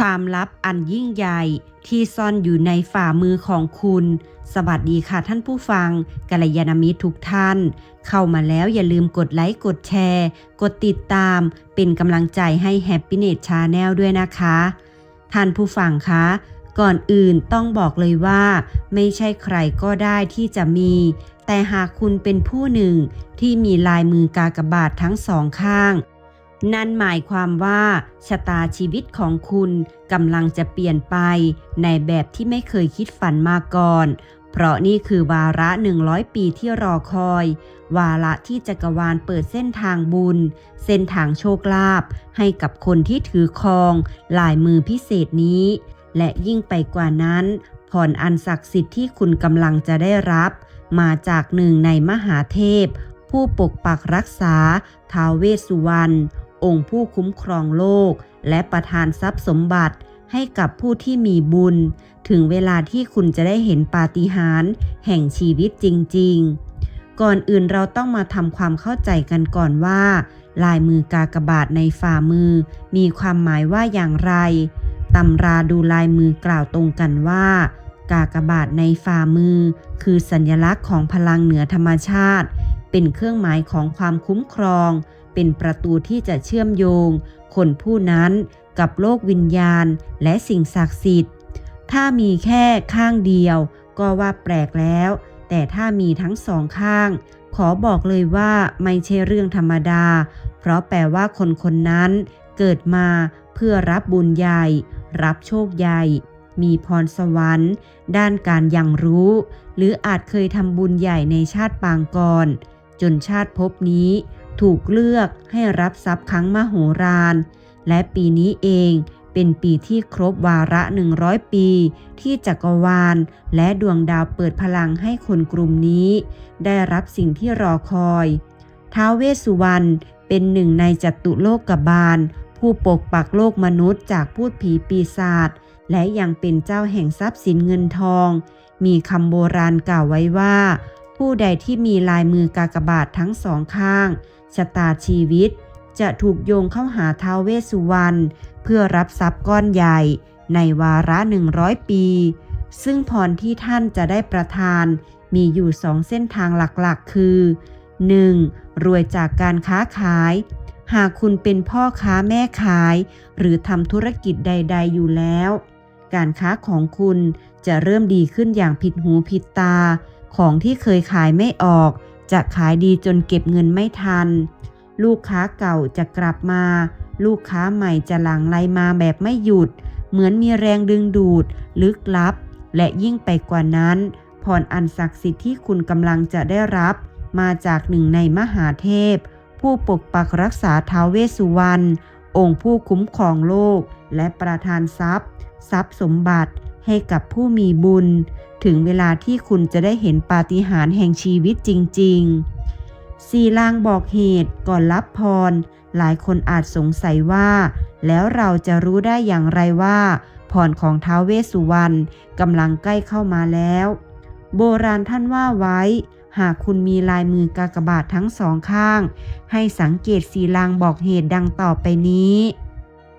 ความลับอันยิ่งใหญ่ที่ซ่อนอยู่ในฝ่ามือของคุณ สวัสดีค่ะท่านผู้ฟังกัลยาณมิตรทุกท่าน เข้ามาแล้วอย่าลืมกดไลค์ กดแชร์ กดติดตาม เป็นกำลังใจให้ Happiness Channel ด้วยนะคะ ท่านผู้ฟังคะ ก่อนอื่นต้องบอกเลยว่า ไม่ใช่ใครก็ได้ที่จะมี แต่หากคุณเป็นผู้หนึ่งที่มีลายมือกากบาททั้งสองข้าง นั่นหมายความว่าชะตาชีวิตของคุณกำลังจะเปลี่ยนไปในแบบที่ไม่เคยคิดฝันมาก่อน เพราะนี่คือวาระ 100 ปีที่รอคอย วาระที่จักรวาลเปิดเส้นทางบุญ เส้นทางโชคลาภให้กับคนที่ถือครองลายมือพิเศษนี้ และยิ่งไปกว่านั้นพรอันศักดิ์สิทธิ์ที่คุณกำลังจะได้รับ มาจากหนึ่งในมหาเทพ ผู้ปกปักรักษาท้าวเวสสุวรรณ องค์ผู้คุ้มครองโลก และประทานทรัพย์สมบัติให้กับผู้ที่มีบุญ ถึงเวลาที่คุณจะได้เห็นปาฏิหาริย์แห่งชีวิตจริง ๆ ก่อนอื่นเราต้องมาทำความเข้าใจกันก่อนว่า ลายมือกากบาทในฝ่ามือ มีความหมายว่าอย่างไรตำราดูลายมือกล่าวตรงกันว่า กากบาทในฝ่ามือ คือสัญลักษณ์ของพลังเหนือธรรมชาติ เป็นเครื่องหมายของความคุ้มครอง เป็นประตูที่จะเชื่อมโยง คนผู้นั้นกับโลกวิญญาณและสิ่งศักดิ์สิทธิ์ ถ้ามีแค่ข้างเดียว ก็ว่าแปลกแล้ว แต่ถ้ามีทั้งสองข้าง ขอบอกเลยว่าไม่ใช่เรื่องธรรมดา เพราะแปลว่าคนคนนั้นเกิดมาเพื่อรับบุญใหญ่ รับโชคใหญ่ มีพรสวรรค์ ด้านการยังรู้ หรืออาจเคยทำบุญใหญ่ในชาติปางก่อน จนชาติภพนี้ ถูกเลือกให้รับทรัพย์ครั้งมโหฬารและปีนี้เองเป็นปีที่ครบวาระ 100 ปี ที่จักรวาล และดวงดาวเปิดพลังให้คนกลุ่มนี้ ได้รับสิ่งที่รอคอยท้าวเวสสุวรรณเป็นหนึ่งในจัตุโลกบาล ผู้ปกปักโลกมนุษย์จากพูดผีปีศาจและยังเป็นเจ้าแห่งทรัพย์สินเงินทอง มีคำโบราณกล่าวไว้ว่า ผู้ใดที่มีลายมือกากบาททั้งสองข้างชะตาชีวิต จะถูกโยงเข้าหาท้าวเวสุวรรณเพื่อรับทรัพย์ก้อนใหญ่ ในวาระ 100 ปี ซึ่งพรที่ท่านจะได้ประทานมีอยู่สองเส้นทางหลักๆ คือ 1. รวยจากการค้าขาย หากคุณเป็นพ่อค้าแม่ขาย หรือทำธุรกิจใด ๆ อยู่แล้ว การค้าของคุณจะเริ่มดีขึ้นอย่างผิดหูผิดตา ของที่เคยขายไม่ออก จะขายดีจนเก็บเงินไม่ทัน ลูกค้าเก่าจะกลับมา ลูกค้าใหม่จะหลั่งไหลมาแบบไม่หยุด เหมือนมีแรงดึงดูด ลึกลับ และยิ่งไปกว่านั้นพรอันศักดิ์สิทธิ์ที่คุณกำลังจะได้รับ มาจากหนึ่งในมหาเทพ ผู้ปกปักรักษาท้าวเวสสุวรรณองค์ผู้คุ้มครองโลก และประทานทรัพย์ ทรัพย์สมบัติ ให้กับผู้มีบุญ ถึงเวลาที่คุณจะได้เห็นปาฏิหาริย์แห่งชีวิตจริง ๆ สีลางบอกเหตุก่อนรับพร หลายคนอาจสงสัยว่า แล้วเราจะรู้ได้อย่างไรว่าพรของท้าวเวสสุวรรณกำลังใกล้เข้ามาแล้ว โบราณท่านว่าไว้ หากคุณมีลายมือกากบาททั้งสองข้าง ให้สังเกตสีลางบอกเหตุดังต่อไปนี้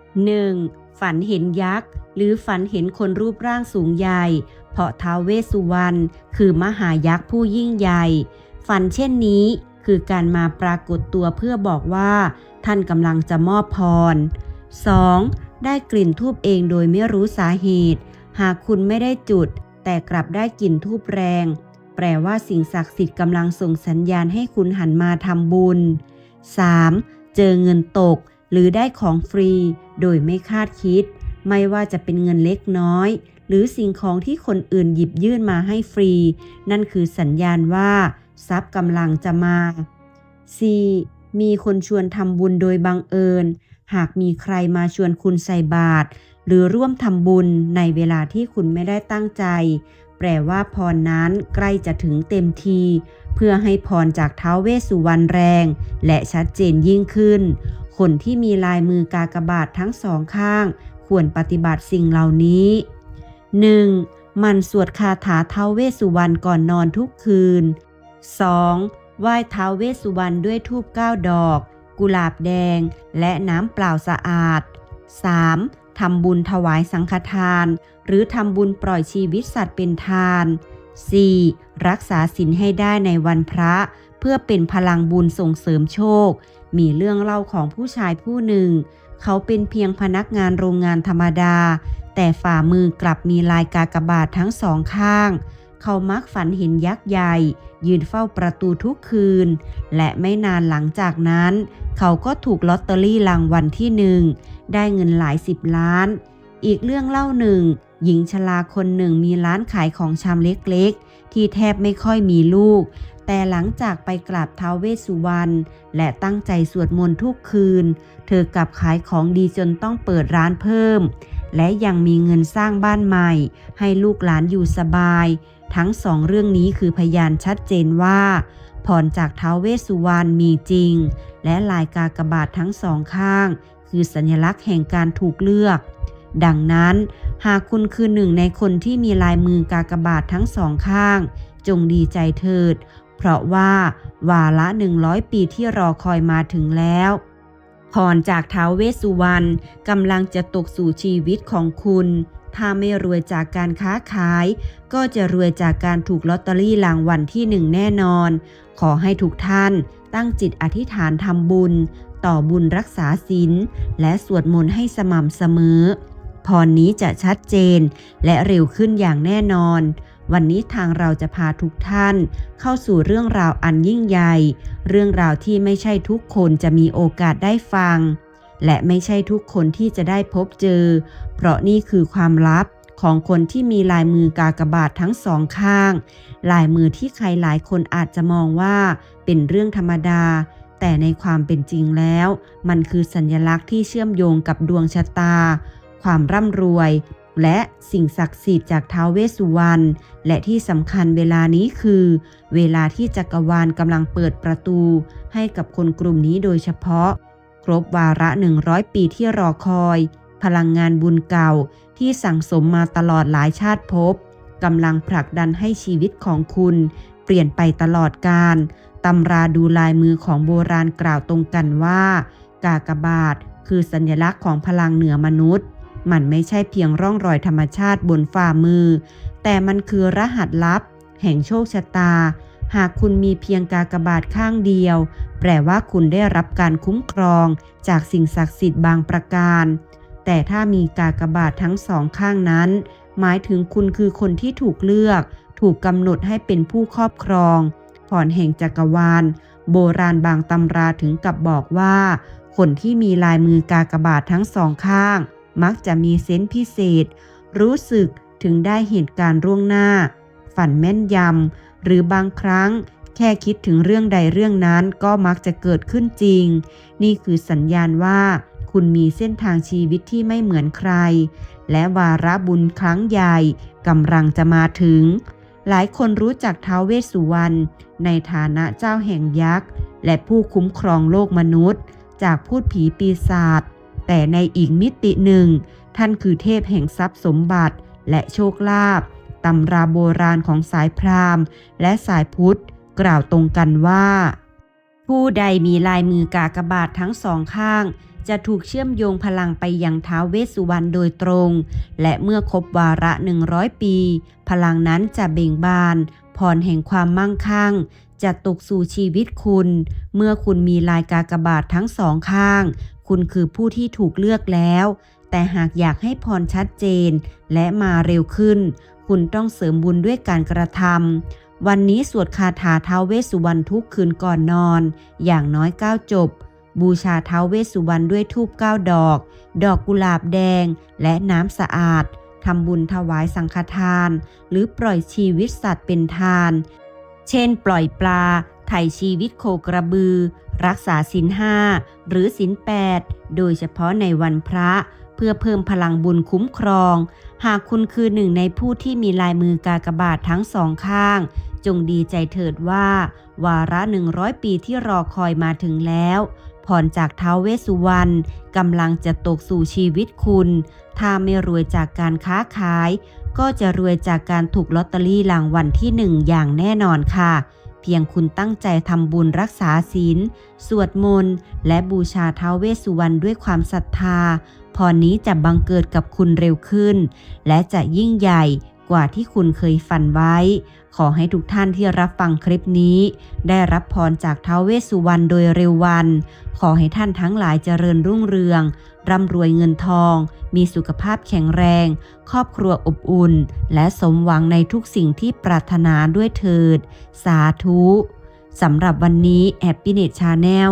1. ฝันเห็นยักษ์ หรือฝันเห็นคนรูปร่างสูงใหญ่ เพราะท้าวเวสสุวรรณคือมหายักษ์ผู้ยิ่งใหญ่ ฝันเช่นนี้คือการมาปรากฏตัวเพื่อบอกว่า ท่านกำลังจะมอบพร 2. ได้กลิ่นทูบเองโดยไม่รู้สาเหตุ หากคุณไม่ได้จุด แต่กลับได้กลิ่นทูบแรง แปลว่าสิ่งศักดิ์สิทธิ์กำลังส่งสัญญาณให้คุณหันมาทำบุญ 3. เจอเงินตกหรือได้ของฟรี โดยไม่คาดคิด ไม่ว่าจะเป็นเงินเล็กน้อย หรือสิ่งของที่คนอื่นหยิบยื่นมาให้ฟรี นั่นคือสัญญาณว่า ทรัพย์กำลังจะมา 4. มีคนชวนทำบุญโดยบังเอิญ หากมีใครมาชวนคุณใส่บาตรหรือร่วมทำบุญในเวลาที่คุณไม่ได้ตั้งใจ แปลว่าพรนั้นใกล้จะถึงเต็มที เพื่อให้พรจากท้าวเวสสุวรรณแรง และชัดเจนยิ่งขึ้น คนที่มีลายมือกากบาททั้งสองข้าง ควรปฏิบัติสิ่งเหล่านี้ 1. มันสวดคาถาท้าวเวสสุวรรณก่อนนอนทุกคืน 2. ไหว้ท้าวเวสสุวรรณด้วยธูปเก้าดอก กุหลาบแดง และน้ำเปล่าสะอาด 3. ทำบุญถวายสังฆทาน หรือทำบุญปล่อยชีวิตสัตว์เป็นทาน 4. รักษาศีลให้ได้ในวันพระ เพื่อเป็นพลังบุญส่งเสริมโชค มีเรื่องเล่าของผู้ชายผู้หนึ่ง เขาเป็นเพียงพนักงานโรงงานธรรมดา แต่ฝ่ามือกลับมีลายกากบาททั้งสองข้าง เขามักฝันเห็นยักษ์ใหญ่ ยืนเฝ้าประตูทุกคืน และไม่นานหลังจากนั้น เขาก็ถูกลอตเตอรี่รางวัลที่หนึ่ง ได้เงินหลายสิบล้าน อีกเรื่องเล่าหนึ่ง หญิงชราคนหนึ่งมีร้านขายของชำเล็กๆ ที่แทบไม่ค่อยมีลูก แต่หลังจากไปกราบท้าวเวสสุวรรณและตั้งใจสวดมนต์ทุกคืน เธอกลับขายของดีจนต้องเปิดร้านเพิ่มและยังมีเงินสร้างบ้านใหม่ ให้ลูกหลานอยู่สบาย ทั้งสองเรื่องนี้คือพยานชัดเจนว่าพรจากท้าวเวสสุวรรณมีจริง และลายกากบาททั้งสองข้าง คือสัญลักษณ์แห่งการถูกเลือก ดังนั้น หากคุณคือหนึ่งในคนที่มีลายมือกากบาททั้งสองข้าง จงดีใจเถิด เพราะว่า วาระ100ปีที่รอคอยมาถึงแล้วพรจากท้าวเวสสุวรรณกำลังจะตกสู่ชีวิตของคุณ ถ้าไม่รวยจากการค้าขาย ก็จะรวยจากการถูกลอตเตอรี่รางวัลที่หนึ่งแน่นอน ขอให้ทุกท่านตั้งจิตอธิษฐานทำบุญ ต่อบุญรักษาศีลและสวดมนต์ให้สม่ำเสมอพรนี้จะชัดเจนและเร็วขึ้นอย่างแน่นอน วันนี้ทางเราจะพาทุกท่าน เข้าสู่เรื่องราวอันยิ่งใหญ่ เรื่องราวที่ไม่ใช่ทุกคนจะมีโอกาสได้ฟัง และไม่ใช่ทุกคนที่จะได้พบเจอ เพราะนี่คือความลับของคนที่มีลายมือกากบาททั้งสองข้าง ลายมือที่ใครหลายคนอาจจะมองว่าเป็นเรื่องธรรมดา แต่ในความเป็นจริงแล้ว มันคือสัญลักษณ์ที่เชื่อมโยงกับดวงชะตา ความร่ำรวย และสิ่งศักดิ์สิทธิ์จากท้าวเวสสุวรรณและที่สำคัญเวลานี้คือ เวลาที่จักรวาลกำลังเปิดประตู ให้กับคนกลุ่มนี้โดยเฉพาะ ครบวาระ 100 ปีที่รอคอย พลังงานบุญเก่าที่สั่งสมมาตลอดหลายชาติภพกำลังผลักดันให้ชีวิตของคุณ เปลี่ยนไปตลอดกาลตำราดูลายมือของโบราณกล่าวตรงกันว่า กากบาทคือสัญลักษณ์ของพลังเหนือมนุษย์ มันไม่ใช่เพียงร่องรอยธรรมชาติบนฝ่ามือ แต่มันคือรหัสลับ แห่งโชคชะตา หากคุณมีเพียงกากบาทข้างเดียว แปลว่าคุณได้รับการคุ้มครองจากสิ่งศักดิ์สิทธิ์บางประการ แต่ถ้ามีกากบาททั้งสองข้างนั้น หมายถึงคุณคือคนที่ถูกเลือก ถูกกำหนดให้เป็นผู้ครอบครองพรแห่งจักรวาล โบราณบางตำราถึงกับบอกว่า คนที่มีลายมือกากบาททั้งสองข้าง มักจะมีเซนส์พิเศษ รู้สึกถึงได้เหตุการณ์ล่วงหน้า ฝันแม่นยำ หรือบางครั้งแค่คิดถึงเรื่องใดเรื่องนั้นก็มักจะเกิดขึ้นจริง นี่คือสัญญาณว่า คุณมีเส้นทางชีวิตที่ไม่เหมือนใคร และวาระบุญครั้งใหญ่กำลังจะมาถึง หลายคนรู้จักท้าวเวสสุวรรณในฐานะเจ้าแห่งยักษ์ และผู้คุ้มครองโลกมนุษย์ จากพูดผีปีศาจแต่ในอีกมิติหนึ่ง ท่านคือเทพแห่งทรัพย์สมบัติและโชคลาภ ตำราโบราณของสายพราหมณ์ และสายพุทธกล่าวตรงกันว่า ผู้ใดมีลายมือกากบาททั้งสองข้าง จะถูกเชื่อมโยงพลังไปยังท้าวเวสสุวรรณโดยตรง และเมื่อครบวาระ 100 ปี พลังนั้นจะเบ่งบานพรแห่งความมั่งคั่งจะตกสู่ชีวิตคุณ เมื่อคุณมีลายกากบาททั้งสองข้าง คุณคือผู้ที่ถูกเลือกแล้ว แต่หากอยากให้พรชัดเจน และมาเร็วขึ้น คุณต้องเสริมบุญด้วยการกระทำวันนี้สวดคาถาท้าวเวสสุวรรณทุกคืนก่อนนอน อย่างน้อย9จบ บูชาท้าวเวสสุวรรณด้วยทูบ9ดอก ดอกกุหลาบแดง และน้ำสะอาดทำบุญถวายสังฆทาน หรือปล่อยชีวิตสัตว์เป็นทาน เช่น ปล่อยปลาไถ่ชีวิตโคกระบือ รักษาศีลห้าหรือศีลแปดโดยเฉพาะในวันพระ เพื่อเพิ่มพลังบุญคุ้มครอง หากคุณคือหนึ่งในผู้ที่มีลายมือกากบาททั้งสองข้าง จงดีใจเถิดว่า วาระ100ปีที่รอคอยมาถึงแล้วพรจากท้าวเวสุวรรณกำลังจะตกสู่ชีวิตคุณ ถ้าไม่รวยจากการค้าขาย ก็จะรวยจากการถูกลอตเตอรี่รางวัลที่หนึ่งอย่างแน่นอนค่ะ เพียงคุณตั้งใจทำบุญรักษาศีล สวดมนต์ และบูชาท้าวเวสสุวรรณด้วยความศรัทธาพพรนี้จะบังเกิดกับคุณเร็วขึ้น และจะยิ่งใหญ่กว่าที่คุณเคยฝันไว้ ขอให้ทุกท่านที่รับฟังคลิปนี้ ได้รับพรจากท้าวเวสสุวรรณโดยเร็ววัน ขอให้ท่านทั้งหลายเจริญรุ่งเรือง ร่ำรวยเงินทอง มีสุขภาพแข็งแรง ครอบครัวอบอุ่น และสมหวังในทุกสิ่งที่ปรารถนาด้วยเถิด สาธุสำหรับวันนี้ Happiness Channel